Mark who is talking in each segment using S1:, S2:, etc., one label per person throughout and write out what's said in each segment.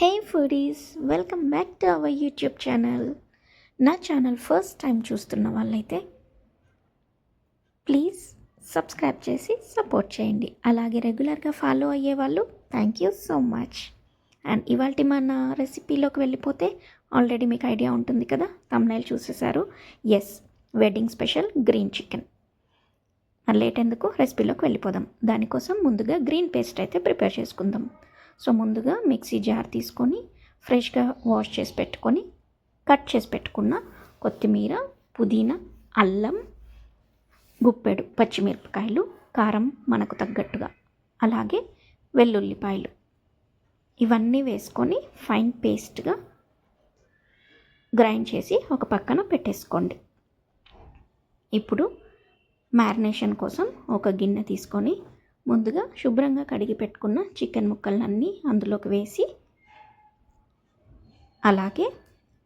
S1: Hey foodies welcome back to our YouTube channel నా channel first time చూస్తున్న వాళ్ళైతే please subscribe చేసి support చేయండి. అలాగే రెగ్యులర్గా ఫాలో అయ్యే వాళ్ళు thank you so much and ఇవాళ మన రెసిపీలోకి వెళ్ళిపోతే ఆల్రెడీ మీకు ఐడియా ఉంటుంది కదా thumbnail చూసేశారు. Yes wedding special green chicken late ఎందుకు రెసిపీలోకి వెళ్ళిపోదాం. దానికోసం ముందుగా గ్రీన్ పేస్ట్ అయితే ప్రిపేర్ చేసుకుందాం. సో ముందుగా మిక్సీ జార్ తీసుకొని ఫ్రెష్గా వాష్ చేసి పెట్టుకొని కట్ చేసి పెట్టుకున్న కొత్తిమీర పుదీనా అల్లం గుప్పెడు పచ్చిమిరపకాయలు కారం మనకు తగ్గట్టుగా. అలాగే వెల్లుల్లిపాయలు. ఇవన్నీ వేసుకొని ఫైన్ పేస్ట్గా గ్రైండ్ చేసి ఒక పక్కన పెట్టేసుకోండి. ఇప్పుడు మ్యారినేషన్ కోసం ఒక గిన్నె తీసుకొని ముందుగా శుభ్రంగా కడిగి పెట్టుకున్న చికెన్ ముక్కలన్నీ అందులోకి వేసి అలాగే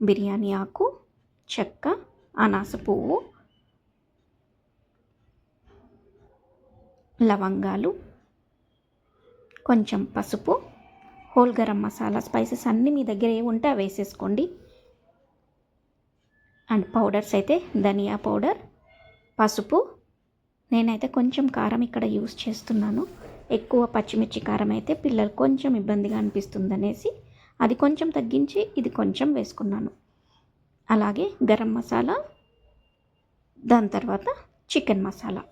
S1: బిర్యానీ ఆకు చెక్క అనాస పువ్వు లవంగాలు కొంచెం పసుపు హోల్ గరం మసాలా స్పైసెస్ అన్నీ మీ దగ్గర ఏ ఉంటే అవి వేసేసుకోండి. అండ్ పౌడర్స్ అయితే ధనియా పౌడర్ పసుపు నేనైతే కొంచెం కారం ఇక్కడ యూస్ చేస్తున్నాను. ఎక్కువ పచ్చిమిర్చి కారం అయితే పిల్లలు కొంచెం ఇబ్బందిగా అనిపిస్తుంది అనేసి అది కొంచెం తగ్గించి ఇది కొంచెం వేసుకున్నాను. అలాగే గరం మసాలా దాని తర్వాత చికెన్ మసాలా.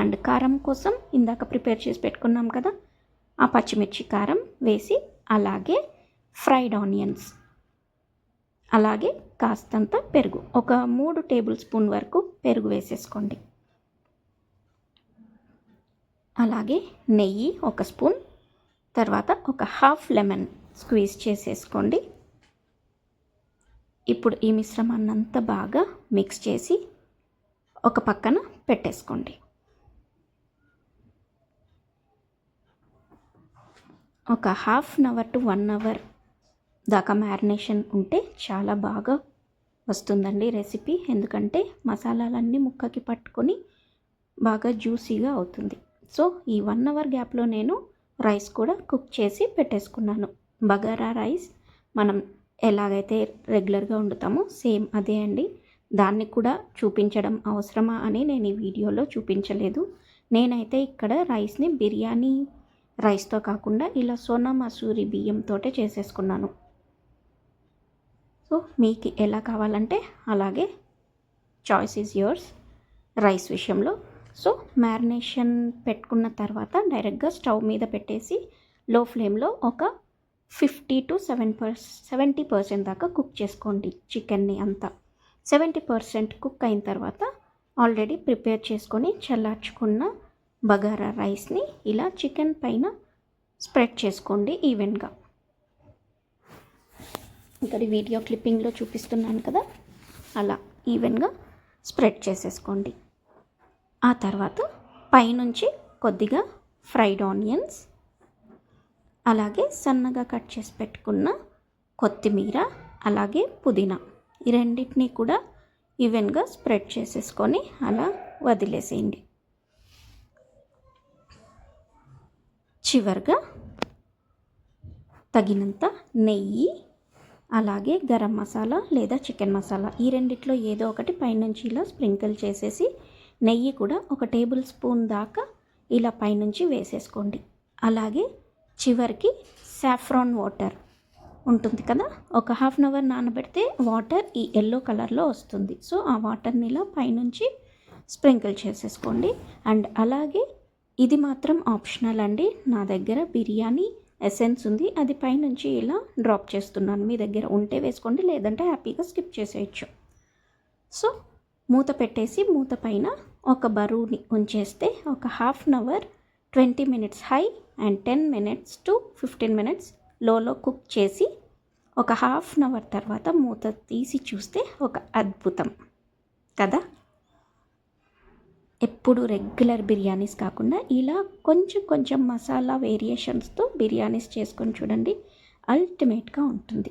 S1: అండ్ కారం కోసం ఇందాక ప్రిపేర్ చేసి పెట్టుకున్నాం కదా ఆ పచ్చిమిర్చి కారం వేసి అలాగే ఫ్రైడ్ ఆనియన్స్ అలాగే కాస్తంత పెరుగు. ఒక మూడు టేబుల్ స్పూన్ వరకు పెరుగు వేసేసుకోండి. అలాగే నెయ్యి ఒక స్పూన్ తర్వాత ఒక హాఫ్ లెమన్ స్క్వీజ్ చేసేసుకోండి. ఇప్పుడు ఈ మిశ్రమాన్ని అంతా బాగా మిక్స్ చేసి ఒక పక్కన పెట్టేసుకోండి. ఒక half an hour to one hour దాకా మ్యారినేషన్ ఉంటే చాలా బాగా వస్తుందండి రెసిపీ. ఎందుకంటే మసాలాలన్నీ ముక్కకి పట్టుకొని బాగా జ్యూసీగా అవుతుంది. సో ఈ వన్ అవర్ గ్యాప్లో నేను రైస్ కూడా కుక్ చేసి పెట్టేసుకున్నాను. బగారా రైస్ మనం ఎలాగైతే రెగ్యులర్గా వండుతామో సేమ్ అదే అండి. దాన్ని కూడా చూపించడం అవసరమా అని నేను ఈ వీడియోలో చూపించలేదు. నేనైతే ఇక్కడ రైస్ని బిర్యానీ రైస్తో కాకుండా ఇలా సోనా మసూరి బియ్యంతో చేసేసుకున్నాను. సో మీకు ఎలా కావాలంటే అలాగే చాయిస్ ఈజ్ యువర్స్ రైస్ విషయంలో సో మ్యారినేషన్ పెట్టుకున్న తర్వాత డైరెక్ట్గా స్టవ్ మీద పెట్టేసి లో ఫ్లేమ్లో ఒక fifty to seven per seventy percent దాకా కుక్ చేసుకోండి చికెన్ని అంతా. సెవెంటీ పర్సెంట్ కుక్ అయిన తర్వాత ఆల్రెడీ ప్రిపేర్ చేసుకొని చల్లార్చుకున్న బగారా రైస్ని ఇలా చికెన్ పైన స్ప్రెడ్ చేసుకోండి ఈవెన్గా. ఇక్కడ వీడియో క్లిప్పింగ్లో చూపిస్తున్నాను కదా? అలా ఈవెన్గా స్ప్రెడ్ చేసేసుకోండి. ఆ తర్వాత పైనుంచి కొద్దిగా ఫ్రైడ్ ఆనియన్స్ అలాగే సన్నగా కట్ చేసి పెట్టుకున్న కొత్తిమీర అలాగే పుదీనా ఈ రెండింటినీ కూడా ఈవెన్గా స్ప్రెడ్ చేసేసుకొని అలా వదిలేసేయండి. చివరిగా తగినంత నెయ్యి అలాగే గరం మసాలా లేదా చికెన్ మసాలా ఈ రెండిట్లో ఏదో ఒకటి పైనుంచి ఇలా స్ప్రింకిల్ చేసేసి నెయ్యి కూడా ఒక టేబుల్ స్పూన్ దాకా ఇలా పైనుంచి వేసేసుకోండి. అలాగే చివరికి సాఫ్రాన్ వాటర్ ఉంటుంది కదా ఒక హాఫ్ అన్ అవర్ నానబెడితే వాటర్ ఈ ఎల్లో కలర్లో వస్తుంది. సో ఆ వాటర్ని ఇలా పైనుంచి స్ప్రింకిల్ చేసేసుకోండి. అండ్ అలాగే ఇది మాత్రం ఆప్షనల్ అండి. నా దగ్గర బిర్యానీ ఎసెన్స్ ఉంది. అది పైనుంచి ఇలా డ్రాప్ చేస్తున్నాను. మీ దగ్గర ఉంటే వేసుకోండి లేదంటే హ్యాపీగా స్కిప్ చేసేయచ్చు. సో మూత పెట్టేసి మూత పైన ఒక బరువుని ఉంచేస్తే ఒక half an hour twenty minutes high and ten minutes to fifteen minutes low cook చేసి ఒక హాఫ్ అన్ అవర్ తర్వాత మూత తీసి చూస్తే ఒక అద్భుతం. కదా? ఎప్పుడు రెగ్యులర్ బిర్యానీస్ కాకుండా ఇలా కొంచెం కొంచెం మసాలా వేరియేషన్స్తో బిర్యానీస్ చేసుకొని చూడండి అల్టిమేట్గా ఉంటుంది.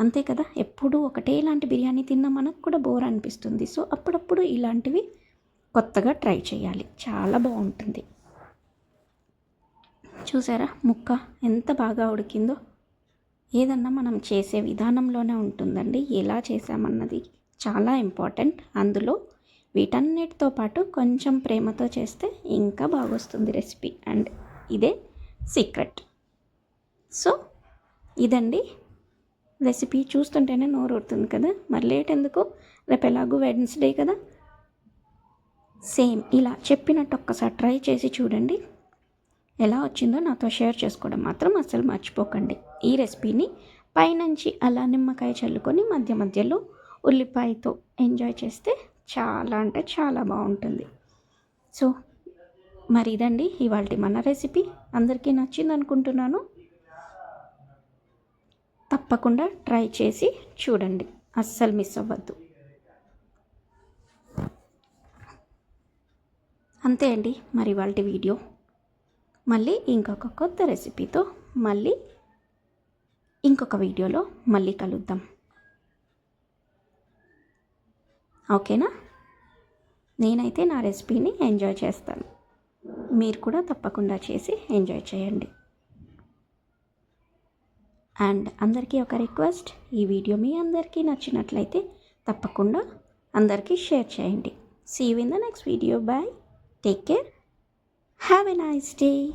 S1: అంతే కదా? ఎప్పుడు ఒకటే ఇలాంటి బిర్యానీ తిన్నా మనకు కూడా బోర్ అనిపిస్తుంది. సో అప్పుడప్పుడు ఇలాంటివి కొత్తగా ట్రై చేయాలి. చాలా బాగుంటుంది. చూసారా? ముక్క ఎంత బాగా ఉడికిందో. ఏదన్నా మనం చేసే విధానంలోనే ఉంటుందండి. ఎలా చేసామన్నది చాలా ఇంపార్టెంట్. అందులో వీటన్నిటితో పాటు కొంచెం ప్రేమతో చేస్తే ఇంకా బాగొస్తుంది రెసిపీ. అండ్ ఇదే సీక్రెట్. సో ఇదండి. రెసిపీ చూస్తుంటేనే నోరు ఊరుతుంది కదా. మరి లేట్ ఎందుకు? రేపు ఎలాగో వెడ్నెస్డే కదా. సేమ్ ఇలా చెప్పినట్టు ఒక్కసారి ట్రై చేసి చూడండి. ఎలా వచ్చిందో నాతో షేర్ చేసుకోవడం మాత్రం అస్సలు మర్చిపోకండి. ఈ రెసిపీని పైనుంచి అలా నిమ్మకాయ చల్లుకొని మధ్య మధ్యలో ఉల్లిపాయతో ఎంజాయ్ చేస్తే చాలా అంటే చాలా బాగుంటుంది. సో మరి ఇదండి ఇవాళ మన రెసిపీ. అందరికీ నచ్చింది అనుకుంటున్నాను తప్పకుండా ట్రై చేసి చూడండి. అస్సలు మిస్ అవ్వద్దు. అంతే అండి. మరి వాళ్ళ వీడియో. మళ్ళీ ఇంకొక కొత్త రెసిపీతో మళ్ళీ ఇంకొక వీడియోలో మళ్ళీ కలుద్దాం. ఓకేనా? నేనైతే నా రెసిపీని ఎంజాయ్ చేస్తాను. మీరు కూడా తప్పకుండా చేసి ఎంజాయ్ చేయండి. అండ్ అందరికీ ఒక రిక్వెస్ట్ ఈ వీడియో మీ అందరికీ నచ్చినట్లయితే తప్పకుండా అందరికీ షేర్ చేయండి. See you in the next video bye Take care. Have a nice day.